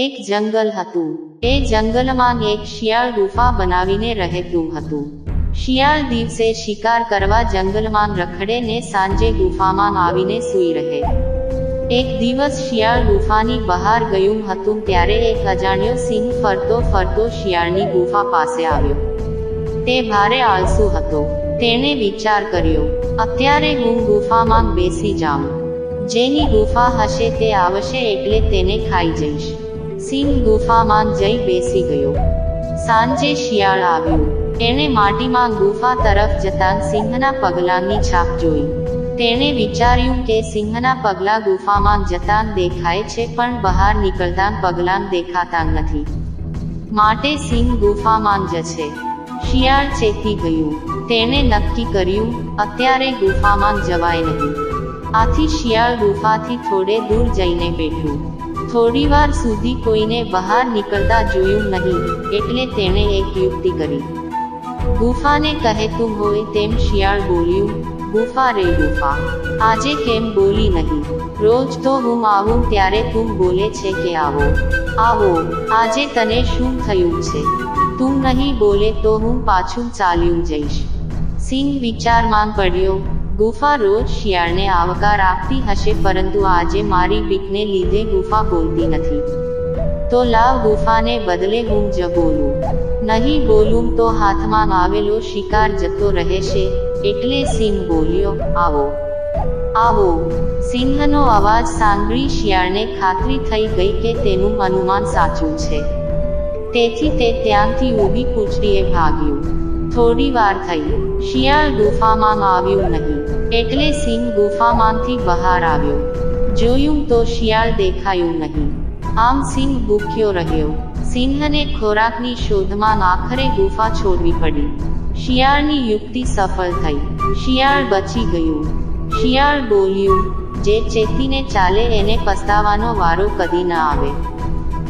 એક જંગલ હતું. એ જંગલમાં એક શિયાળ ગુફા બનાવીને રહેતું હતું. શિયાળ દિવસે શિકાર કરવા જંગલમાં રખડે ને સાંજે ગુફામાં આવીને સૂઈ રહે. એક દિવસ શિયાળ ગુફાની બહાર ગયું હતું ત્યારે એક અજાણ્યો સિંહ ફરતો ફરતો શિયાળની ગુફા પાસે આવ્યો. તે ભારે આળસુ હતો. તેણે વિચાર કર્યો, અત્યારે હું ગુફામાં બેસી જાઉં. જેની ગુફા હશે તે આવશે એટલે તેને ખાઈ જઈશ. સિંહ ગુફામાં જઈ બેસી ગયો. સાંજે શિયાળ આવ્યું. એણે માટીમાં ગુફા તરફ જતાં સિંહના પગલાંની છાપ જોઈ. તેણે વિચાર્યું કે સિંહના પગલાં ગુફામાં જતાં દેખાય છે પણ બહાર નીકળતાં પગલાં દેખાતા નથી. માટે સિંહ ગુફામાં જશે શિયાળ ચેતી ગયું. તેણે નક્કી કર્યું, અત્યારે ગુફામાં જવાય નહીં. આથી શિયાળ ગુફાથી થોડે દૂર જઈને બેઠું. થોડીવાર સુધી કોઈને બહાર નીકળતા જોયું નહીં, એટલે તેણે એક યુક્તિ કરી. ગુફાને કહેતું હોય તેમ શિયાળ બોલ્યું, ગુફા રે ગુફા, આજે કેમ બોલી નહીં? રોજ તો હું આવું ત્યારે તું બોલે છે કે આવો. આવો, આજે તને શું થયું છે? તું નહીં બોલે તો હું પાછું ચાલ્યું જઈશ. સિંહ વિચારમાં પડ્યો ગુફા રોજ શિયાળને આવકાર આપતી હશે પરંતુ આજે મારી બીકને લીધે ગુફા બોલતી નથી. તો લાવ ગુફાને બદલે હું જ બોલું. નહીં બોલું તો હાથમાં આવેલો શિકાર જતો રહેશે, એટલે સિંહ બોલ્યો, આવો. આવો. સિંહનો અવાજ સાંભળી શિયાળને ખાતરી થઈ ગઈ કે તેનું અનુમાન સાચું છે. તેથી તે ત્યાંથી ઊભી પૂંછડીએ ભાગ્યું. થોડી વાર થઈ. શિયાળ ગુફામાં આવ્યું નહીં. એટલે સિંહ ગુફામાંથી બહાર આવ્યો. જોયું તો શિયાળ દેખાયું નહીં. આમ સિંહ ભૂખ્યો રહ્યો. સિંહને ખોરાકની શોધમાં આખરે ગુફા છોડવી પડી. શિયાળની યુક્તિ સફળ થઈ. શિયાળ બચી ગયું. શિયાળ બોલ્યું, જે ચેતીને ચાલે એને પસ્તાવાનો વારો કદી ન આવે.